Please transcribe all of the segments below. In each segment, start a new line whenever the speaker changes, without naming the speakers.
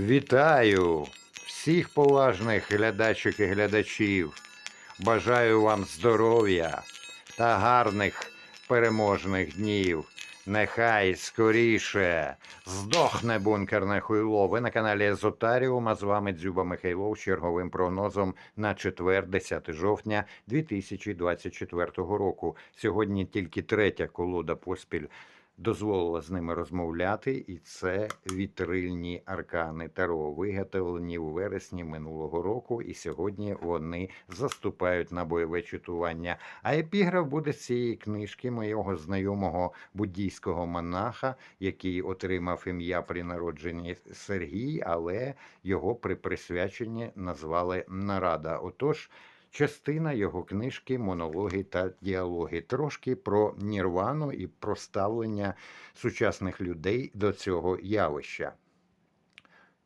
Вітаю всіх поважних глядачок і глядачів. Бажаю вам здоров'я та гарних переможних днів. Нехай скоріше здохне бункерне хуйло. Ви на каналі Езотаріум, а з вами Дзюба Михайлов з черговим прогнозом на четвер, 10 жовтня 2024 року. Сьогодні тільки третя колода поспіль дозволила з ними розмовляти, і це вітрильні аркани Таро, виготовлені у вересні минулого року, і сьогодні вони заступають на бойове читування. А епіграф буде з цієї книжки моєго знайомого буддійського монаха, який отримав ім'я при народженні Сергій, але його при присвяченні назвали Нарада. Отож. Частина його книжки, монологи та діалоги. Трошки про нірвану і про ставлення сучасних людей до цього явища.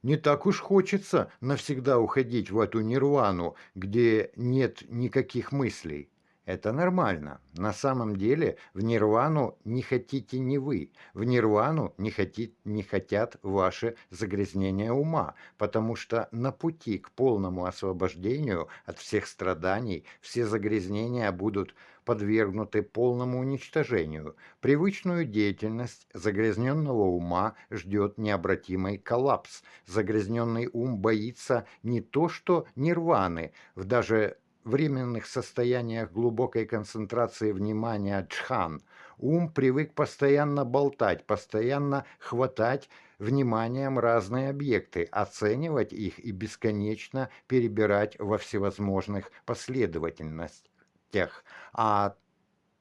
Не так уж хочется навсегда уходить в эту нирвану, где нет никаких мыслей. Это нормально. На самом деле в нирвану не хотите не вы. В нирвану не, хотит, не хотят ваши загрязнения ума, потому что на пути к полному освобождению от всех страданий все загрязнения будут подвергнуты полному уничтожению. Привычную деятельность загрязненного ума ждет необратимый коллапс. Загрязненный ум боится не то что нирваны, в даже временных состояниях глубокой концентрации внимания джхан. Ум привык постоянно болтать, постоянно хватать вниманием разные объекты, оценивать их и бесконечно перебирать во всевозможных последовательностях. А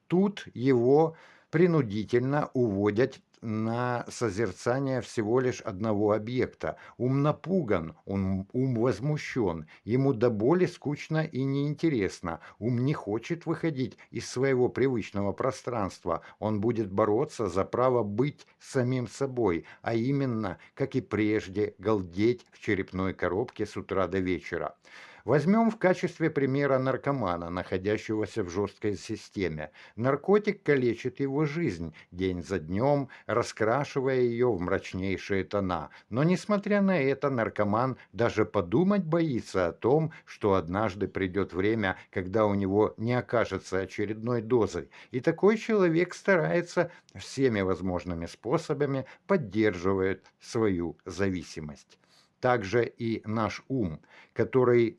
тут его принудительно уводят на созерцание всего лишь одного объекта. Ум напуган, он, ум возмущен, ему до боли скучно и неинтересно. Ум не хочет выходить из своего привычного пространства. Он будет бороться за право быть самим собой, а именно, как и прежде, галдеть в черепной коробке с утра до вечера. Возьмем в качестве примера наркомана, находящегося в жесткой системе. Наркотик калечит его жизнь день за днем, раскрашивая ее в мрачнейшие тона. Но, несмотря на это, наркоман даже подумать боится о том, что однажды придет время, когда у него не окажется очередной дозы. И такой человек старается всеми возможными способами поддерживает свою зависимость. Также и наш ум, который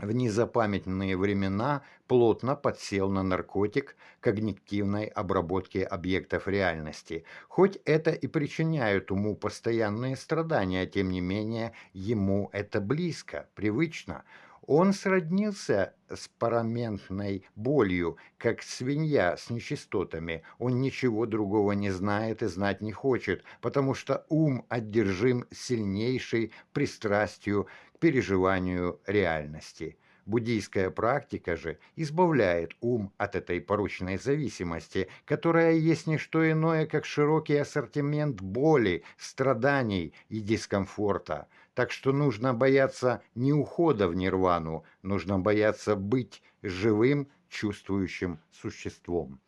в незапамятные времена плотно подсел на наркотик когнитивной обработки объектов реальности. Хоть это и причиняет уму постоянные страдания, тем не менее ему это близко, привычно. Он сроднился с параментной болью, как свинья с нечистотами. Он ничего другого не знает и знать не хочет, потому что ум одержим сильнейшей пристрастию к переживанию реальности. Буддийская практика же избавляет ум от этой порочной зависимости, которая есть не что иное, как широкий ассортимент боли, страданий и дискомфорта. Так что нужно бояться не ухода в нирвану, нужно бояться быть живым, чувствующим существом.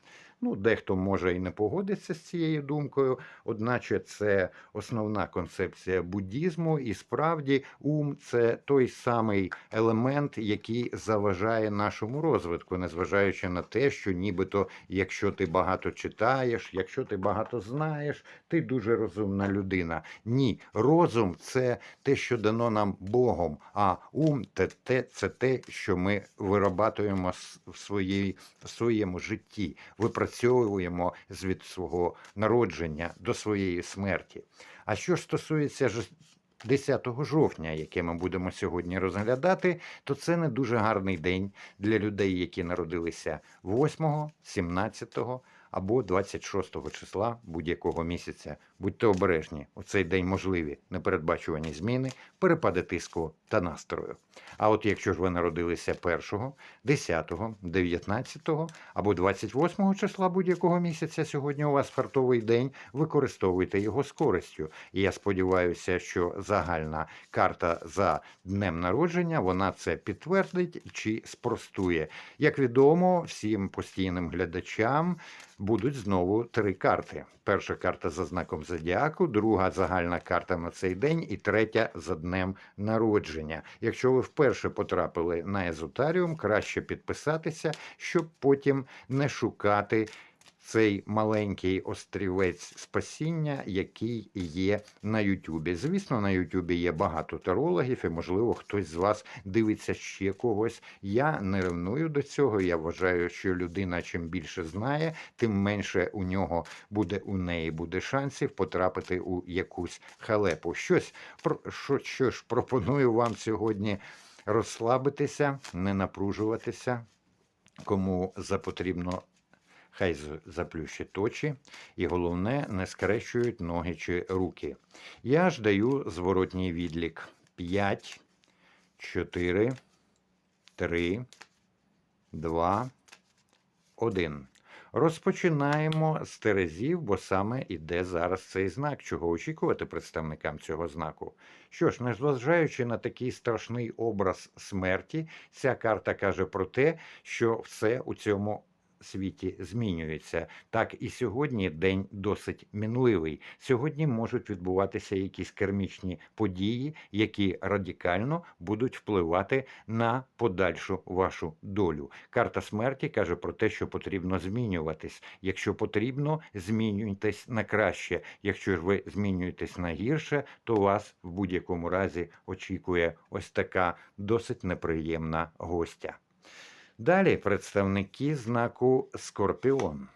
Ну, дехто може і не погодиться з цією думкою, одначе це основна концепція буддізму, і справді ум це той самий елемент, який заважає нашому розвитку, незважаючи на те, що нібито, якщо ти багато читаєш, якщо ти багато знаєш, ти дуже розумна людина. Ні, розум це те, що дано нам Богом, а ум це це те, що ми вирабатуємо в своєму житті. Випрацьовуємо від свого народження до своєї смерті. А що ж стосується 10 жовтня, яке ми будемо сьогодні розглядати, то це не дуже гарний день для людей, які народилися 8, 17 або 26 числа будь-якого місяця. Будьте обережні, у цей день можливі непередбачувані зміни, перепади тиску та настрою. А от якщо ж ви народилися 1, 10, 19 або 28 числа будь-якого місяця, сьогодні у вас фартовий день, використовуйте його з користю. І я сподіваюся, що загальна карта за днем народження вона це підтвердить чи спростує. Як відомо, всім постійним глядачам будуть знову три карти. Перша карта за знаком зодіаку, друга загальна карта на цей день, і третя за днем народження. Якщо ви вперше потрапили на езотаріум, краще підписатися, щоб потім не шукати цей маленький острівець спасіння, який є на Ютубі. Звісно, на Ютубі є багато тарологів, і, можливо, хтось з вас дивиться ще когось. Я не ревную до цього. Я вважаю, що людина чим більше знає, тим менше у нього буде у неї буде шансів потрапити у якусь халепу. Щось що, що ж пропоную вам сьогодні розслабитися, не напружуватися. Кому запотрібно хай заплющить очі, і головне, не скрещують ноги чи руки. Я ж даю зворотній відлік: 5, 4, 3, 2, 1. Розпочинаємо з Терезів, бо саме іде зараз цей знак. Чого очікувати представникам цього знаку? Що ж, незважаючи на такий страшний образ смерті, ця карта каже про те, що все у цьому світі змінюється. Так і сьогодні день досить мінливий. Сьогодні можуть відбуватися якісь кермічні події, які радикально будуть впливати на подальшу вашу долю. Карта смерті каже про те, що потрібно змінюватись. Якщо потрібно, змінюйтесь на краще. Якщо ж ви змінюєтесь на гірше, то вас в будь-якому разі очікує ось така досить неприємна гостя. Далі представники знаку Скорпіон.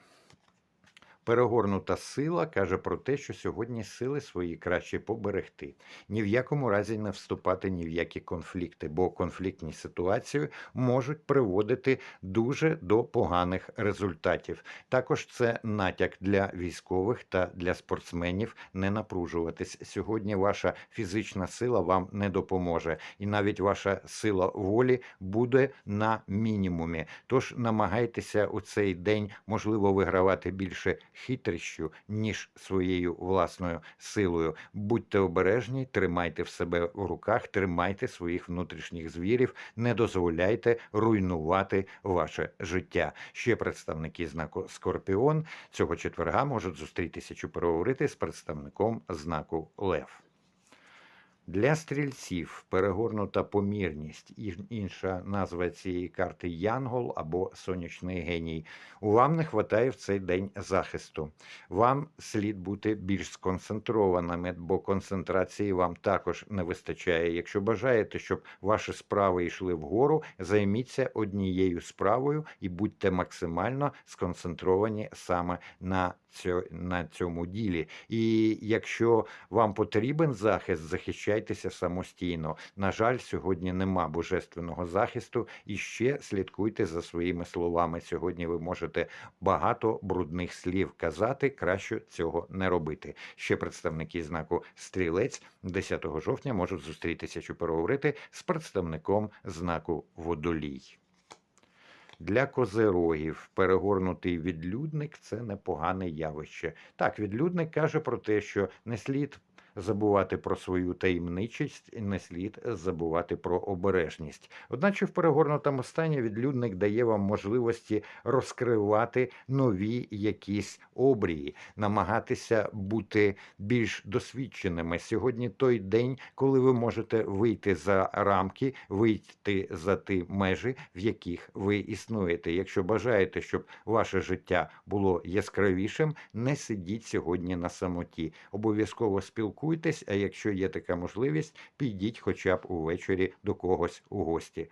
Перегорнута сила каже про те, що сьогодні сили свої краще поберегти. Ні в якому разі не вступати ні в які конфлікти, бо конфліктні ситуації можуть приводити дуже до поганих результатів. Також це натяк для військових та для спортсменів не напружуватись. Сьогодні ваша фізична сила вам не допоможе, і навіть ваша сила волі буде на мінімумі. Тож намагайтеся у цей день можливо вигравати більше хитрощів, ніж своєю власною силою. Будьте обережні, тримайте в себе в руках, тримайте своїх внутрішніх звірів, не дозволяйте руйнувати ваше життя. Ще представники знаку Скорпіон цього четверга можуть зустрітися чи переговорити з представником знаку Лев. Для стрільців перегорнута помірність. Інша назва цієї карти Янгол або сонячний геній. У Вам не вистачає в цей день захисту. Вам слід бути більш сконцентрованими, бо концентрації вам також не вистачає. Якщо бажаєте, щоб ваші справи йшли вгору, займіться однією справою і будьте максимально сконцентровані саме на на цьому ділі. І якщо вам потрібен захист, захищайтеся самостійно. На жаль, сьогодні нема божественного захисту, і ще слідкуйте за своїми словами. Сьогодні ви можете багато брудних слів казати, краще цього не робити. Ще представники знаку стрілець 10 жовтня можуть зустрітися чи переговорити з представником знаку водолій. Для козирогів перегорнутий відлюдник це непогане явище. Так, відлюдник каже про те, що не слід забувати про свою таємничість, і не слід забувати про обережність. Одначе в перегорнутому стані відлюдник дає вам можливості розкривати нові якісь обрії, намагатися бути більш досвідченими. Сьогодні той день, коли ви можете вийти за рамки, вийти за ті межі, в яких ви існуєте. Якщо бажаєте, щоб ваше життя було яскравішим, не сидіть сьогодні на самоті. Обов'язково спілкуйтесь, а якщо є така можливість, підіть хоча б увечері до когось у гості.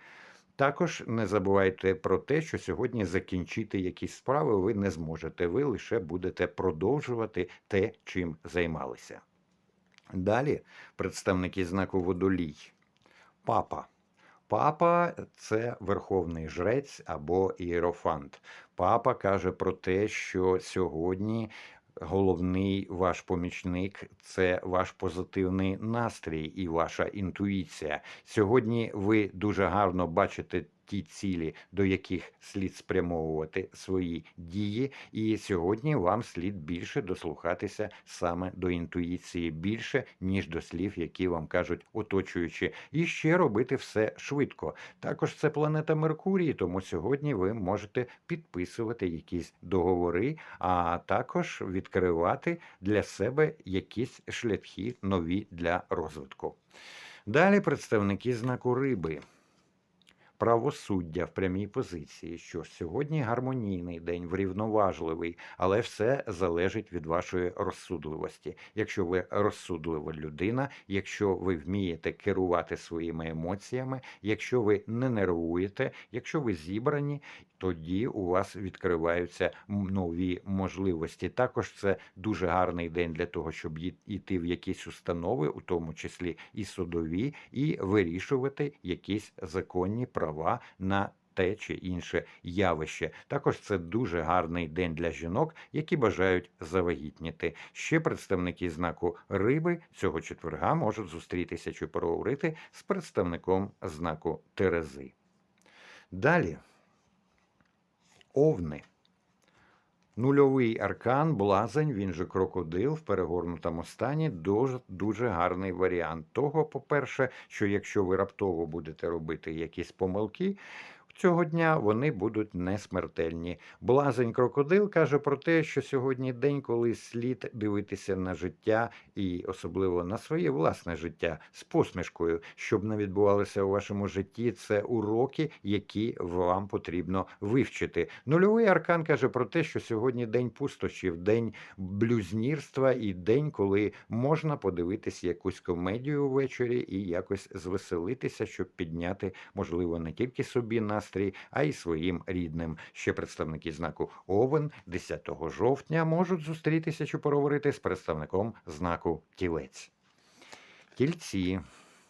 Також не забувайте про те, що сьогодні закінчити якісь справи ви не зможете. Ви лише будете продовжувати те, чим займалися. Далі представники знаку водолій. Папа. Папа це верховний жрець або ієрофант. Папа каже про те, що сьогодні головний ваш помічник це ваш позитивний настрій і ваша інтуїція. Сьогодні ви дуже гарно бачите ті цілі, до яких слід спрямовувати свої дії. І сьогодні вам слід більше дослухатися саме до інтуїції, більше ніж до слів, які вам кажуть оточуючі, і ще робити все швидко. Також це планета Меркурій, тому сьогодні ви можете підписувати якісь договори, а також відкривати для себе якісь шляхи нові для розвитку. Далі представники знаку риби. Правосуддя в прямій позиції. Що сьогодні гармонійний день, врівноважливий, але все залежить від вашої розсудливості. Якщо ви розсудлива людина, якщо ви вмієте керувати своїми емоціями, якщо ви не нервуєте, якщо ви зібрані, тоді у вас відкриваються нові можливості. Також це дуже гарний день для того, щоб йти в якісь установи, у тому числі і судові, і вирішувати якісь законні права на. Те чи інше явище. Також це дуже гарний день для жінок, які бажають завагітніти. Ще представники знаку риби цього четверга можуть зустрітися чи поговорити з представником знаку Терези. Далі овни. Нульовий аркан, блазень, він же крокодил в перегорнутому стані. Дуже, дуже гарний варіант того, по-перше, що якщо ви раптово будете робити якісь помилки, цього дня вони будуть не смертельні. Блазень крокодил каже про те, що сьогодні день, коли слід дивитися на життя і особливо на своє власне життя з посмішкою, щоб не відбувалося у вашому житті. Це уроки, які вам потрібно вивчити. Нульовий аркан каже про те, що сьогодні день пустощів, день блюзнірства і день, коли можна подивитися якусь комедію ввечері і якось звеселитися, щоб підняти, можливо, не тільки собі настрій, а й своїм рідним. Ще представники знаку Овен 10 жовтня можуть зустрітися чи поговорити з представником знаку Тілець. Тільці,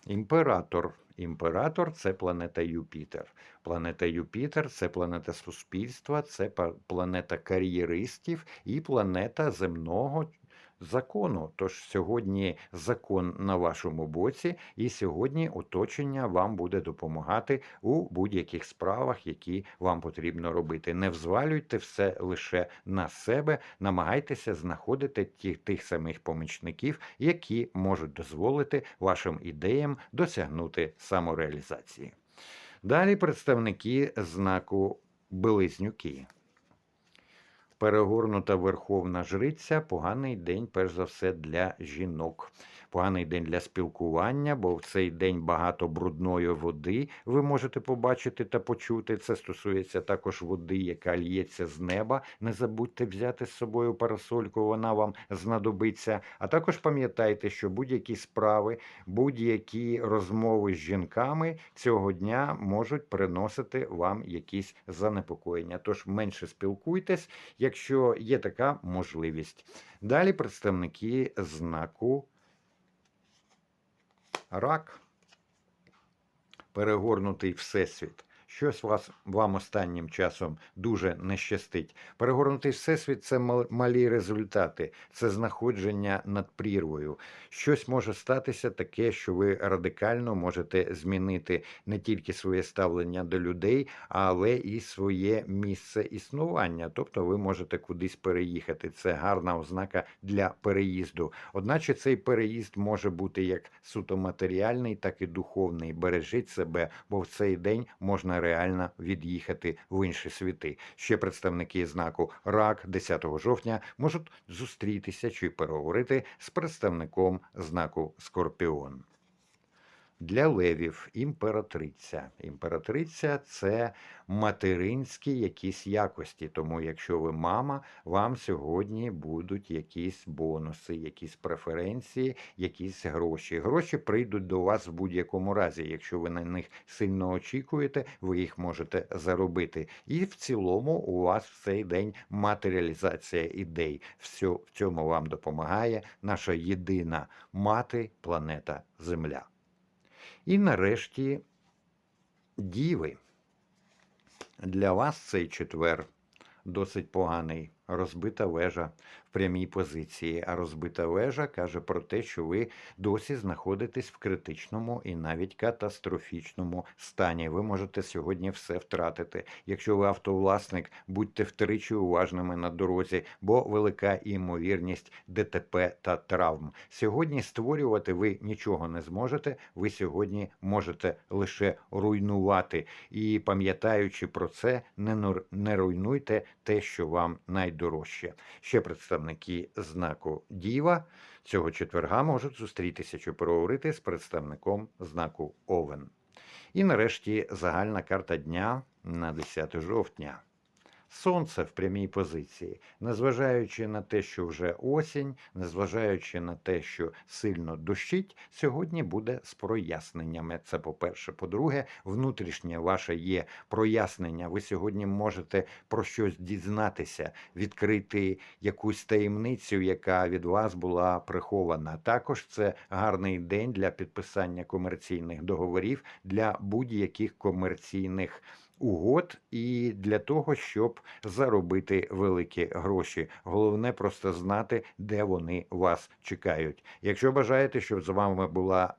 імператор. Імператор це планета Юпітер. Планета Юпітер це планета суспільства, це планета кар'єристів і планета земного закону. Тож сьогодні закон на вашому боці, і сьогодні оточення вам буде допомагати у будь-яких справах, які вам потрібно робити. Не взвалюйте все лише на себе, намагайтеся знаходити ті, тих самих помічників, які можуть дозволити вашим ідеям досягнути самореалізації. Далі представники знаку Близнюки. Перегорнута верховна жриця поганий день, перш за все, для жінок. Поганий день для спілкування, бо в цей день багато брудної води ви можете побачити та почути. Це стосується також води, яка лється з неба. Не забудьте взяти з собою парасольку, вона вам знадобиться. А також пам'ятайте, що будь-які справи, будь-які розмови з жінками цього дня можуть приносити вам якісь занепокоєння. Тож менше спілкуйтесь, якщо є така можливість. Далі представники знаку рак. Перегорнутий всесвіт. Щось вас вам останнім часом дуже не щастить. Перегорнутий всесвіт це мал- малі результати, це знаходження над прірвою. Щось може статися таке, що ви радикально можете змінити не тільки своє ставлення до людей, але і своє місце існування. Тобто ви можете кудись переїхати. Це гарна ознака для переїзду. Одначе цей переїзд може бути як суто матеріальний, так і духовний. Бережіть себе, бо в цей день можна реально від'їхати в інші світи. Ще представники знаку РАК 10 жовтня можуть зустрітися чи переговорити з представником знаку Скорпіон. Для левів імператриця. Імператриця це материнські якісь якості. Тому, якщо ви мама, вам сьогодні будуть якісь бонуси, якісь преференції, якісь гроші. Гроші прийдуть до вас в будь-якому разі. Якщо ви на них сильно очікуєте, ви їх можете заробити. І в цілому у вас в цей день матеріалізація ідей. Все в цьому вам допомагає наша єдина мати планета Земля. І нарешті діви. Для вас цей четвер досить поганий. Розбита вежа в прямій позиції. А розбита вежа каже про те, що ви досі знаходитесь в критичному і навіть катастрофічному стані. Ви можете сьогодні все втратити. Якщо ви автовласник, будьте втричі уважними на дорозі, бо велика ймовірність ДТП та травм. Сьогодні створювати ви нічого не зможете. Ви сьогодні можете лише руйнувати. І пам'ятаючи про це, не руйнуйте те, що вам найдорожче. Ще представники знаку Діва цього четверга можуть зустрітися чи проговорити з представником знаку Овен. І нарешті загальна карта дня на 10 жовтня. Сонце в прямій позиції, незважаючи на те, що вже осінь, незважаючи на те, що сильно дощить, сьогодні буде з проясненнями. Це по-перше. По-друге, внутрішнє ваше є прояснення. Ви сьогодні можете про щось дізнатися, відкрити якусь таємницю, яка від вас була прихована. Також це гарний день для підписання комерційних договорів для будь-яких комерційних угод і для того, щоб заробити великі гроші. Головне просто знати, де вони вас чекають. Якщо бажаєте, щоб з вами була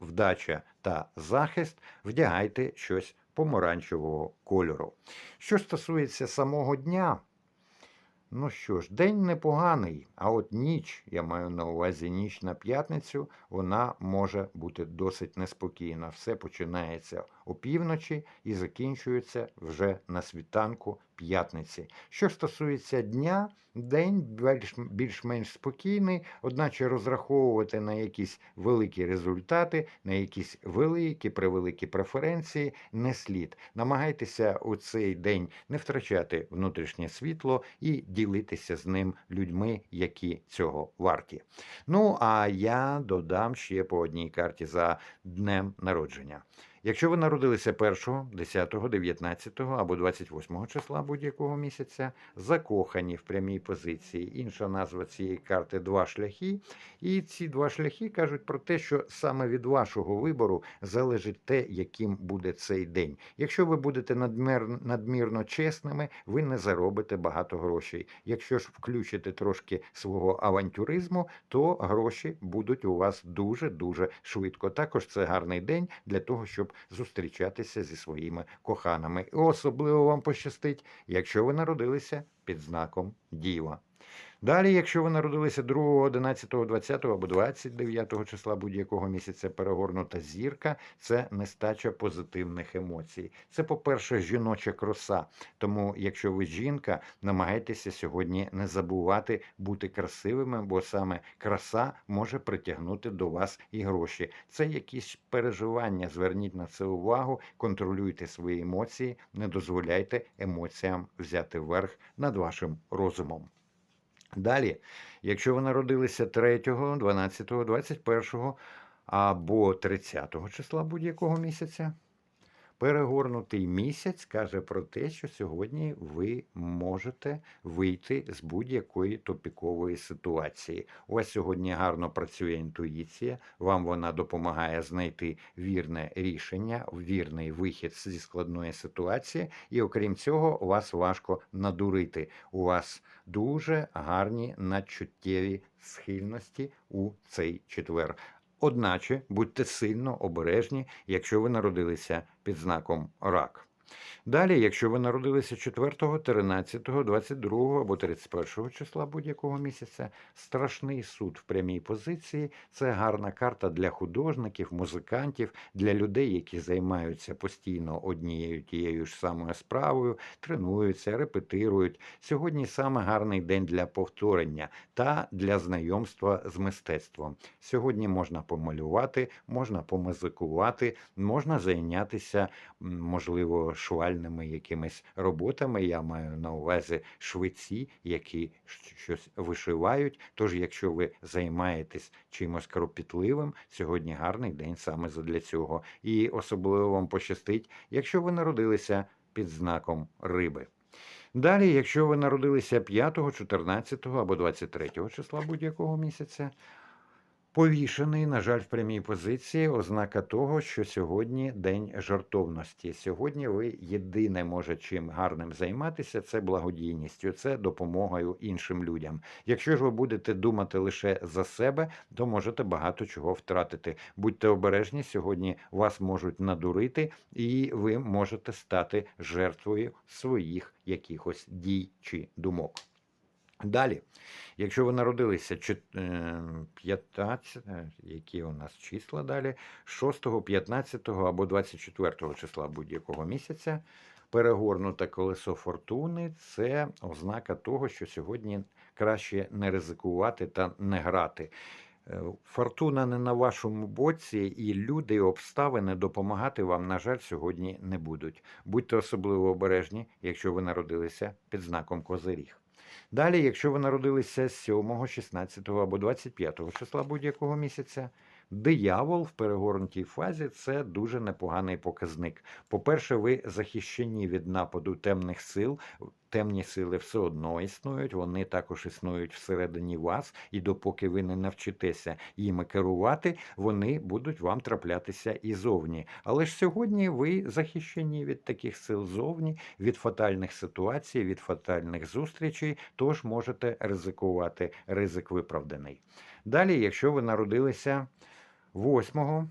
вдача та захист, вдягайте щось помаранчевого кольору. Що стосується самого дня, ну що ж, день непоганий, а от ніч, я маю на увазі ніч на п'ятницю, вона може бути досить неспокійна. Все починається опівночі і закінчується вже на світанку п'ятниці. Що стосується дня, день більш- більш-менш спокійний, одначе розраховувати на якісь великі результати, на якісь великі превеликі преференції не слід. Намагайтеся у цей день не втрачати внутрішнє світло і ділитися з ним людьми, які цього варті. Ну а я додам ще по одній карті за днем народження. Якщо ви народилися 1, 10, 19 або 28 числа будь-якого місяця, закохані в прямій позиції. Інша назва цієї карти два шляхи. І ці два шляхи кажуть про те, що саме від вашого вибору залежить те, яким буде цей день. Якщо ви будете надмір, надмірно чесними, ви не заробите багато грошей. Якщо ж включите трошки свого авантюризму, то гроші будуть у вас дуже дуже швидко. Також це гарний день для того, щоб зустрічатися зі своїми коханими. І особливо вам пощастить, якщо ви народилися під знаком Діва. Далі, якщо ви народилися 2, 11, 20 або 29 числа будь-якого місяця перегорнута зірка, це нестача позитивних емоцій. Це, по-перше, жіноча краса. Тому, якщо ви жінка, намагайтеся сьогодні не забувати бути красивими, бо саме краса може притягнути до вас і гроші. Це якісь переживання. Зверніть на це увагу, контролюйте свої емоції, не дозволяйте емоціям взяти верх над вашим розумом. Далі, якщо ви народилися 3, 12, 21 або 30 числа будь-якого місяця, перегорнутий місяць каже про те, що сьогодні ви можете вийти з будь-якої топікової ситуації. У вас сьогодні гарно працює інтуїція, вам вона допомагає знайти вірне рішення, вірний вихід зі складної ситуації, і окрім цього, вас важко надурити. У вас дуже гарні надчуттєві схильності у цей четвер. Одначе будьте сильно обережні, якщо ви народилися під знаком рак. Далі, якщо ви народилися 4, 13, 22 або 31 числа будь-якого місяця, страшний суд в прямій позиції це гарна карта для художників, музикантів, для людей, які займаються постійно однією тією ж самою справою, тренуються, репетирують. Сьогодні саме гарний день для повторення та для знайомства з мистецтвом. Сьогодні можна помалювати, можна помузикувати, можна зайнятися, можливо, швальними якимись роботами. Я маю на увазі швеці, які щось вишивають. Тож, якщо ви займаєтесь чимось кропітливим, сьогодні гарний день саме для цього. І особливо вам пощастить, якщо ви народилися під знаком риби. Далі, якщо ви народилися 5, 14 або 23 числа будь-якого місяця, Повішений, на жаль, в прямій позиції ознака того, що сьогодні день жартовності. Сьогодні ви єдине може чим гарним займатися, це благодійністю, це допомогою іншим людям. Якщо ж ви будете думати лише за себе, то можете багато чого втратити. Будьте обережні, сьогодні вас можуть надурити, і ви можете стати жертвою своїх якихось дій чи думок. Далі, якщо ви народилися чет- е, 15, е, які у нас числа далі, 6, 15 або 24 числа будь-якого місяця, перегорнуте колесо фортуни це ознака того, що сьогодні краще не ризикувати та не грати. Е, Фортуна не на вашому боці, і люди і обставини допомагати вам, на жаль, сьогодні не будуть. Будьте особливо обережні, якщо ви народилися під знаком Козиріг. Далі, якщо ви народилися 7, 16 або 25 числа будь-якого місяця, диявол в перегорнутій фазі це дуже непоганий показник. По-перше, ви захищені від нападу темних сил. Темні сили все одно існують, вони також існують всередині вас, і допоки ви не навчитеся їми керувати, вони будуть вам траплятися і зовні. Але ж сьогодні ви захищені від таких сил зовні, від фатальних ситуацій, від фатальних зустрічей, тож можете ризикувати. Ризик виправданий. Далі, якщо ви народилися 8,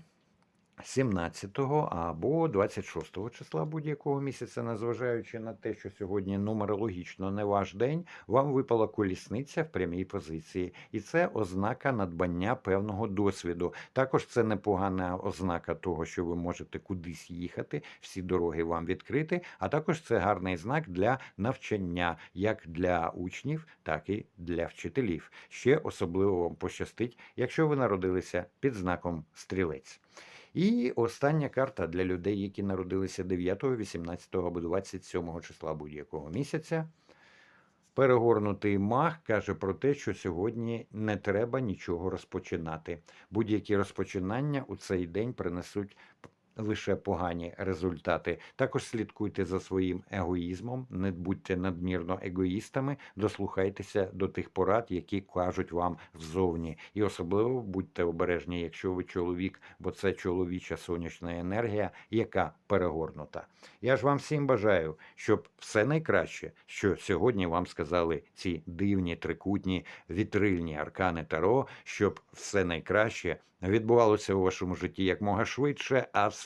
17 або 26 числа будь-якого місяця, незважаючи на те, що сьогодні нумерологічно не ваш день, вам випала колісниця в прямій позиції, і це ознака надбання певного досвіду. Також це непогана ознака того, що ви можете кудись їхати, всі дороги вам відкриті, а також це гарний знак для навчання, як для учнів, так і для вчителів. Ще особливо вам пощастить, якщо ви народилися під знаком стрілець. І остання карта для людей, які народилися 9, 18 або 27 числа будь-якого місяця. Перегорнутий маг каже про те, що сьогодні не треба нічого розпочинати. Будь-які розпочинання у цей день принесуть лише погані результати. Також слідкуйте за своїм егоїзмом, не будьте надмірно егоїстами, дослухайтеся до тих порад, які кажуть вам ззовні. І особливо будьте обережні, якщо ви чоловік, бо це чоловіча сонячна енергія, яка перегорнута. Я ж вам всім бажаю, щоб все найкраще, що сьогодні вам сказали ці дивні трикутні вітрильні аркани Таро, щоб все найкраще відбувалося у вашому житті якмога швидше, а